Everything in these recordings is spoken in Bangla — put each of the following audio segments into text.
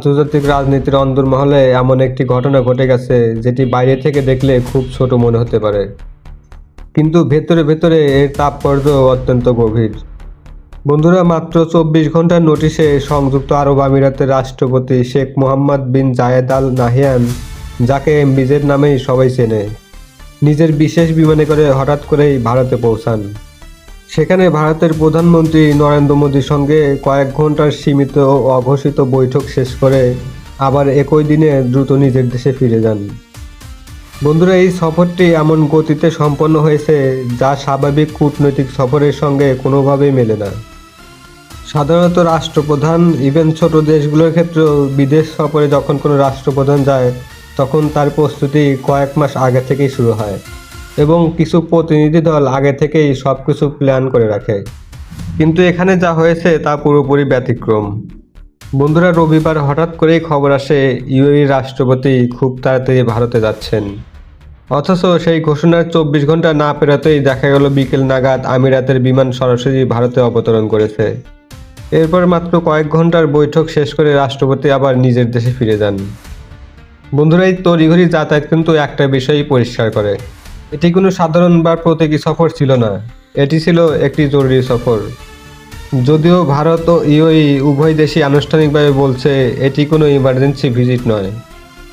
আন্তর্জাতিক রাজনীতির অন্দরমহলে এমন একটি ঘটনা ঘটে গেছে, যেটি বাইরে থেকে দেখলে খুব ছোট মনে হতে পারে। কিন্তু ভেতরে ভেতরে এর তাৎপর্য অত্যন্ত গভীর। বন্ধুরা, মাত্র চব্বিশ ঘণ্টার নোটিশে সংযুক্ত আরব আমিরাতের রাষ্ট্রপতি শেখ মোহাম্মদ বিন জায়েদ আল নাহিয়ান, যাকে এমবিজের নামেই সবাই চেনে, নিজের বিশেষ বিমানে করে হঠাৎ করেই ভারতে পৌঁছান। সেখানে ভারতের প্রধানমন্ত্রী নরেন্দ্র মোদীর সঙ্গে কয়েক ঘণ্টার সীমিত অঘোষিত বৈঠক শেষ করে আবার একই দিনে দ্রুত নিজের দেশে ফিরে যান। বন্ধুরা, এই সফরটি এমন গতিতে সম্পন্ন হয়েছে যা স্বাভাবিক কূটনৈতিক সফরের সঙ্গে কোনোভাবেই মেলে না। সাধারণত রাষ্ট্রপ্রধান, ইভেন ছোট দেশগুলোর ক্ষেত্রেও বিদেশ সফরে যখন কোনো রাষ্ট্রপ্রধান যায়, তখন তার প্রস্তুতি কয়েক মাস আগে থেকেই শুরু হয়। এবং কিছু প্রতিনিধি দল আগে থেকেই সব কিছু প্ল্যান করে রাখে। কিন্তু এখানে যা হয়েছে তা পুরোপুরি ব্যতিক্রম। বন্ধুরা, রবিবার হঠাৎ করেই খবর আসে, ইউএই রাষ্ট্রপতি খুব তাড়াতাড়ি ভারতে যাচ্ছেন। অথচ সেই ঘোষণার চব্বিশ ঘণ্টা না পেরাতেই দেখা গেল বিকেল নাগাদ আমিরাতের বিমান সরাসরি ভারতে অবতরণ করেছে। এরপর মাত্র কয়েক ঘণ্টার বৈঠক শেষ করে রাষ্ট্রপতি আবার নিজের দেশে ফিরে যান। বন্ধুরা, এই তড়িঘড়ি যাতায়াত কিন্তু একটা বিষয়ই পরিষ্কার করে। এটি কোনো সাধারণ বা প্রতীকী সফর ছিল না। এটি ছিল একটি জরুরি সফর। যদিও ভারত ও ইউএই উভয় দেশই আনুষ্ঠানিকভাবে বলছে, এটি কোনো ইমার্জেন্সি ভিজিট নয়।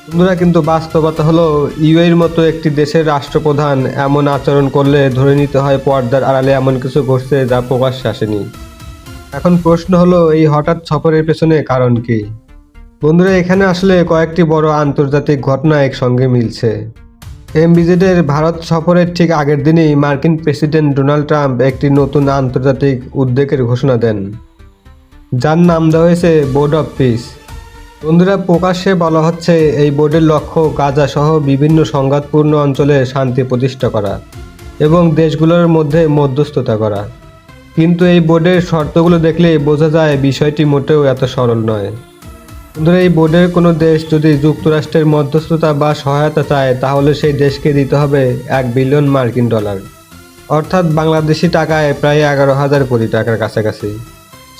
বন্ধুরা, কিন্তু বাস্তবতা হলো ইউএর মতো একটি দেশের রাষ্ট্রপ্রধান এমন আচরণ করলে ধরে নিতে হয় পর্দার আড়ালে এমন কিছু ঘটছে যা প্রকাশ্যে আসেনি। এখন প্রশ্ন হলো, এই হঠাৎ সফরের পেছনে কারণ কি? বন্ধুরা, এখানে আসলে কয়েকটি বড় আন্তর্জাতিক ঘটনা একসঙ্গে মিলছে। এমবিজেডের ভারত সফরের ঠিক আগের দিনই মার্কিন প্রেসিডেন্ট ডোনাল্ড ট্রাম্প একটি নতুন আন্তর্জাতিক উদ্যোগের ঘোষণা দেন। যার নাম দেওয়া হয়েছে বোর্ড অফ পিস বন্ধুরা, প্রকাশ্যে বলা হচ্ছে এই বোর্ডের লক্ষ্য গাজা সহ বিভিন্ন সংঘাতপূর্ণ অঞ্চলে শান্তি প্রতিষ্ঠা করা এবং দেশগুলোর মধ্যে মধ্যস্থতা করা। কিন্তু এই বোর্ডের শর্তগুলো দেখলে বোঝা যায় বিষয়টি মোটেও এত সরল নয়। বন্ধুরা, এই বোর্ডের কোনো দেশ যদি যুক্তরাষ্ট্রের মধ্যস্থতা বা সহায়তা চায়, তাহলে সেই দেশকে দিতে হবে এক বিলিয়ন মার্কিন ডলার। অর্থাৎ বাংলাদেশি টাকায় প্রায় এগারো হাজার কোটি টাকার কাছাকাছি।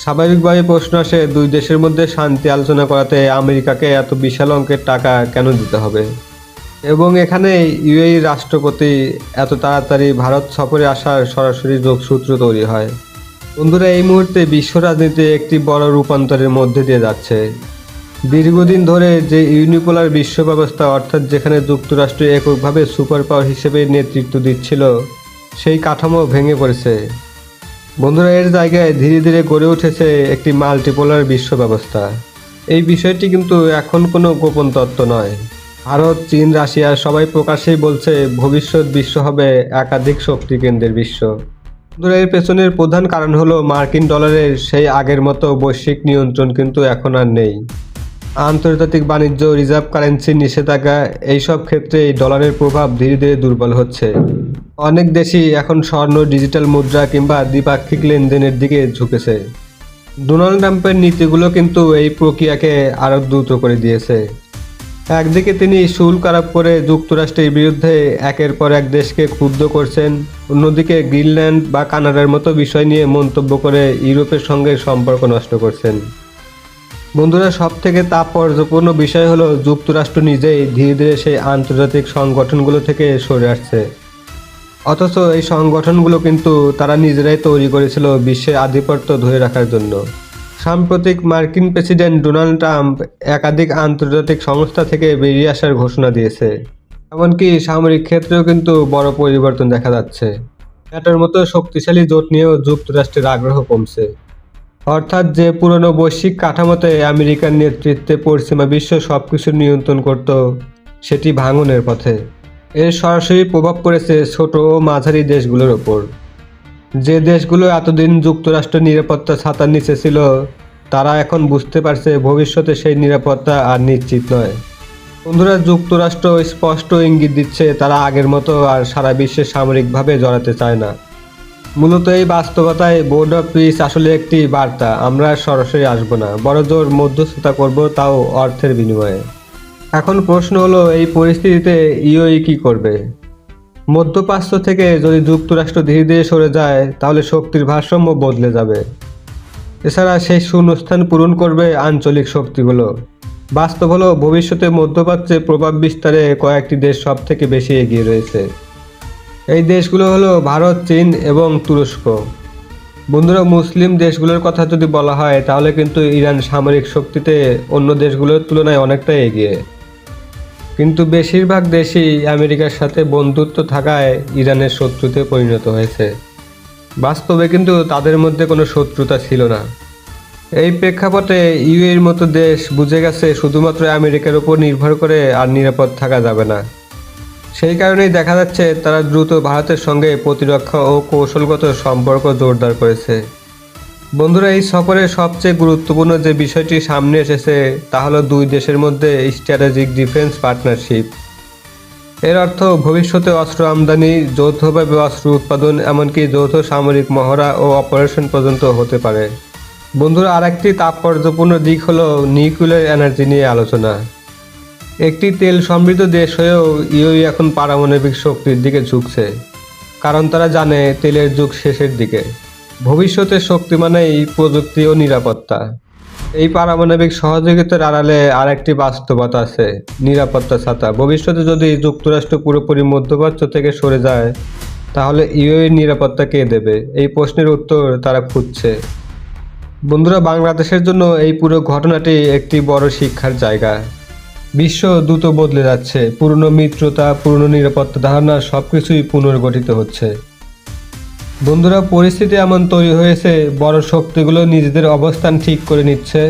স্বাভাবিকভাবে প্রশ্ন আসে, দুই দেশের মধ্যে শান্তি আলোচনা করাতে আমেরিকাকে এত বিশাল অঙ্কের টাকা কেন দিতে হবে? এবং এখানে ইউএই রাষ্ট্রপতি এত তাড়াতাড়ি ভারত সফরে আসার সরাসরি যোগসূত্র তৈরি হয়। বন্ধুরা, এই মুহূর্তে বিশ্ব রাজনীতি একটি বড় রূপান্তরের মধ্যে দিয়ে যাচ্ছে। দীর্ঘদিন ধরে যে ইউনিপোলার বিশ্ব ব্যবস্থা অর্থাৎ যেখানে যুক্তরাষ্ট্র এককভাবে সুপার পাওয়ার হিসেবে নেতৃত্ব দিচ্ছিল, সেই কাঠামো ভেঙে পড়েছে। বন্ধুরা, এর জায়গায় ধীরে ধীরে গড়ে উঠেছে একটি মাল্টিপোলার বিশ্ব ব্যবস্থা এই বিষয়টি কিন্তু এখন কোনো গোপন তত্ত্ব নয়। ভারত, চীন রাশিয়া সবাই প্রকাশ্যেই বলছে, ভবিষ্যৎ বিশ্ব হবে একাধিক শক্তি কেন্দ্রের বিশ্ব। বন্ধুরা, এর পেছনের প্রধান কারণ হলো মার্কিন ডলারের সেই আগের মতো বৈশ্বিক নিয়ন্ত্রণ কিন্তু এখন আর নেই। আন্তর্জাতিক বাণিজ্য রিজার্ভ কারেন্সি নিষেধাজ্ঞা, এইসব ক্ষেত্রে এই ডলারের প্রভাব ধীরে ধীরে দুর্বল হচ্ছে। অনেক দেশই এখন স্বর্ণ ডিজিটাল মুদ্রা কিংবা দ্বিপাক্ষিক লেনদেনের দিকে ঝুঁকেছে। ডোনাল্ড ট্রাম্পের নীতিগুলো কিন্তু এই প্রক্রিয়াকে আরও দ্রুত করে দিয়েছে। একদিকে তিনি শুল্ক আরোপ করে যুক্তরাষ্ট্রের বিরুদ্ধে একের পর এক দেশকে ক্ষুব্ধ করছেন। অন্যদিকে গ্রিনল্যান্ড বা কানাডার মতো বিষয় নিয়ে মন্তব্য করে ইউরোপের সঙ্গে সম্পর্ক নষ্ট করছেন। বন্ধুরা সব থেকে তাৎপর্যপূর্ণ বিষয় হলো যুক্তরাষ্ট্র নিজেই ধীরে ধীরে সেই আন্তর্জাতিক সংগঠনগুলো থেকে সরে আসছে। অথচ এই সংগঠনগুলো কিন্তু তারা নিজেরাই তৈরি করেছিল বিশ্বের আধিপত্য ধরে রাখার জন্য। সাম্প্রতিক মার্কিন প্রেসিডেন্ট ডোনাল্ড ট্রাম্প একাধিক আন্তর্জাতিক সংস্থা থেকে বেরিয়ে আসার ঘোষণা দিয়েছে। এমনকি সামরিক ক্ষেত্রেও কিন্তু বড় পরিবর্তন দেখা যাচ্ছে। এটার মতো শক্তিশালী জোট নিয়েও যুক্তরাষ্ট্রের আগ্রহ কমছে। অর্থাৎ যে পুরনো বৈশ্বিক কাঠামোতে আমেরিকার নেতৃত্বে পশ্চিমা বিশ্ব সব কিছু নিয়ন্ত্রণ করত, সেটি ভাঙনের পথে। এর সরাসরি প্রভাব পড়েছে ছোট ও মাঝারি দেশগুলোর ওপর। যে দেশগুলো এতদিন যুক্তরাষ্ট্র নিরাপত্তা ছাতার নিচে ছিল, তারা এখন বুঝতে পারছে ভবিষ্যতে সেই নিরাপত্তা আর নিশ্চিত নয়। বন্ধুরা, যুক্তরাষ্ট্র স্পষ্ট ইঙ্গিত দিচ্ছে, তারা আগের মতো আর সারা বিশ্বে সামরিকভাবে জড়াতে চায় না। মূলত এই বাস্তবতায় বোর্ড অফ পিস আসলে একটি বার্তা। আমরা সরাসরি আসব না। বড় জোর মধ্যস্থতা করব তাও অর্থের বিনিময়ে। এখন প্রশ্ন হলো, এই পরিস্থিতিতে ইউএই কি করবে? মধ্যপ্রাচ্য থেকে যদি যুক্তরাষ্ট্র ধীরে ধীরে সরে যায়, তাহলে শক্তির ভারসাম্য বদলে যাবে। এছাড়া সেই শূন্যস্থান পূরণ করবে আঞ্চলিক শক্তিগুলো। বাস্তব হলো, ভবিষ্যতে মধ্যপ্রাচ্যে প্রভাব বিস্তারে কয়েকটি দেশ সব থেকে বেশি এগিয়ে রয়েছে। এই দেশগুলো হলো ভারত, চীন এবং তুরস্ক। বন্ধুরা, মুসলিম দেশগুলোর কথা যদি বলা হয়, তাহলে কিন্তু ইরান সামরিক শক্তিতে অন্য দেশগুলোর তুলনায় অনেকটাই এগিয়ে। কিন্তু বেশিরভাগ দেশই আমেরিকার সাথে বন্ধুত্ব থাকায় ইরানের শত্রুতে পরিণত হয়েছে। বাস্তবে কিন্তু তাদের মধ্যে কোনো শত্রুতা ছিল না। এই প্রেক্ষাপটে ইউএর মতো দেশ বুঝে গেছে, শুধুমাত্র আমেরিকার উপর নির্ভর করে আর নিরাপদ থাকা যাবে না। সেই কারণেই দেখা যাচ্ছে তারা দ্রুত ভারতের সঙ্গে প্রতিরক্ষা ও কৌশলগত সম্পর্ক জোরদার করেছে। বন্ধুরা, এই সফরে সবচেয়ে গুরুত্বপূর্ণ যে বিষয়টি সামনে এসেছে, তা হলো দুই দেশের মধ্যে স্ট্র্যাটেজিক ডিফেন্স পার্টনারশিপ এর অর্থ ভবিষ্যতে অস্ত্র আমদানি যৌথভাবে অস্ত্র উৎপাদন, এমনকি যৌথ সামরিক মহড়া ও অপারেশন পর্যন্ত হতে পারে। বন্ধুরা, আরেকটি তাৎপর্যপূর্ণ দিক হলো নিউক্লিয়ার এনার্জি নিয়ে আলোচনা। একটি তেল সমৃদ্ধ দেশ হয়েও ইউই এখন পারমাণবিক শক্তির দিকে ঝুঁকছে। কারণ তারা জানে তেলের যুগ শেষের দিকে। ভবিষ্যতের শক্তি মানেই প্রযুক্তি ও নিরাপত্তা। এই পারমাণবিক সহযোগিতার আড়ালে আরেকটি বাস্তবতা আছে, নিরাপত্তা ছাতা। ভবিষ্যতে যদি যুক্তরাষ্ট্র পুরোপুরি মধ্যপ্রাচ্য থেকে সরে যায়, তাহলে ইউএর নিরাপত্তা কে দেবে? এই প্রশ্নের উত্তর তারা খুঁজছে। বন্ধুরা, বাংলাদেশের জন্য এই পুরো ঘটনাটি একটি বড় শিক্ষার জায়গা। বিশ্ব দ্রুত বদলে যাচ্ছে। পুরনো মিত্রতা, পুরনো নিরাপত্তা ধারণা সব কিছুই পুনর্গঠিত হচ্ছে। বন্ধুরা, পরিস্থিতি এমন তৈরি হয়েছে, বড় শক্তিগুলো নিজেদের অবস্থান ঠিক করে নিচ্ছে,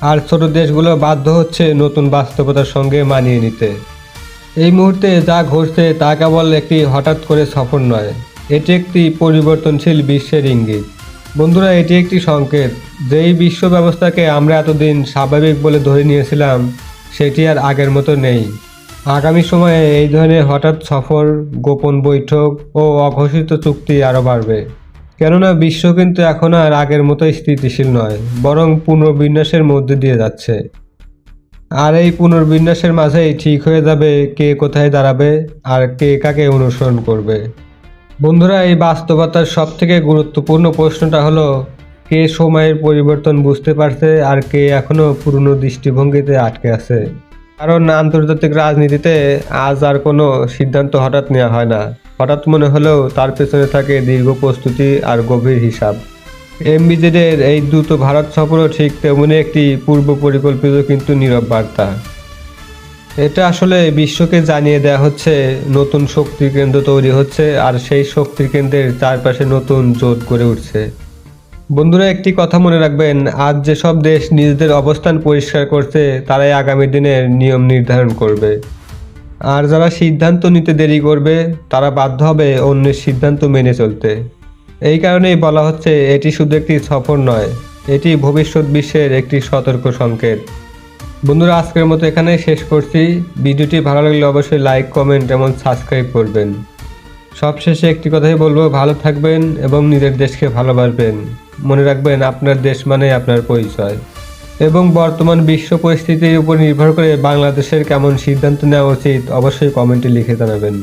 আর ছোট দেশগুলো বাধ্য হচ্ছে নতুন বাস্তবতার সঙ্গে মানিয়ে নিতে। এই মুহূর্তে যা ঘটছে তা কেবল একটি হঠাৎ করে সফর নয়, এটি একটি পরিবর্তনশীল বিশ্বের ইঙ্গিত। বন্ধুরা, এটি একটি সংকেত, যেই বিশ্ব ব্যবস্থাকে আমরা এতদিন স্বাভাবিক বলে ধরে নিয়েছিলাম সেটি আর আগের মতো নেই। আগামী সময়ে এই ধরনের হঠাৎ সফর, গোপন বৈঠক ও অঘোষিত চুক্তি আরও বাড়বে। কেননা বিশ্ব কিন্তু এখন আর আগের মতো স্থিতিশীল নয়, বরং পুনর্বিন্যাসের মধ্যে দিয়ে যাচ্ছে। আর এই পুনর্বিন্যাসের মাঝেই ঠিক হয়ে যাবে কে কোথায় দাঁড়াবে আর কে কাকে অনুসরণ করবে। বন্ধুরা, এই বাস্তবতার সব থেকে গুরুত্বপূর্ণ প্রশ্নটা হলো কে সময়ের পরিবর্তন বুঝতে পারছে আর কে এখনও পুরনো দৃষ্টিভঙ্গিতে আটকে আছে? কারণ আন্তর্জাতিক রাজনীতিতে আজ আর কোনো সিদ্ধান্ত হঠাৎ নেওয়া হয় না। হঠাৎ মনে হলেও তার পেছনে থাকে দীর্ঘ প্রস্তুতি আর গভীর হিসাব। এমবিজেডের এই দ্রুত ভারত সফরও ঠিক তেমনি একটি পূর্ব পরিকল্পিত কিন্তু নীরব বার্তা। এটা আসলে বিশ্বকে জানিয়ে দেওয়া হচ্ছে, নতুন শক্তি কেন্দ্র তৈরি হচ্ছে আর সেই শক্তির কেন্দ্রের চারপাশে নতুন জোট গড়ে উঠছে। বন্ধুরা, একটি কথা মনে রাখবেন, আজ যেসব দেশ নিজেদের অবস্থান পরিষ্কার করছে, তারাই আগামী দিনের নিয়ম নির্ধারণ করবে। আর যারা সিদ্ধান্ত নিতে দেরি করবে, তারা বাধ্য হবে অন্যের সিদ্ধান্ত মেনে চলতে। এই কারণেই বলা হচ্ছে, এটি শুধু একটি সফর নয়, এটি ভবিষ্যৎ বিশ্বের একটি সতর্ক সংকেত। বন্ধুরা, আজকের মতো এখানে শেষ করছি। ভিডিওটি ভালো লাগলে অবশ্যই লাইক, কমেন্ট এবং সাবস্ক্রাইব করবেন। সবশেষে একটি কথাই বলব, ভালো থাকবেন এবং নিজের দেশকে ভালোবাসবেন। মনে রাখবেন, আপনার দেশ মানে আপনার পরিচয়। এবং বর্তমান বিশ্ব পরিস্থিতির উপর নির্ভর করে বাংলাদেশের কেমন সিদ্ধান্ত নেওয়া উচিত, অবশ্যই কমেন্টে লিখে জানাবেন।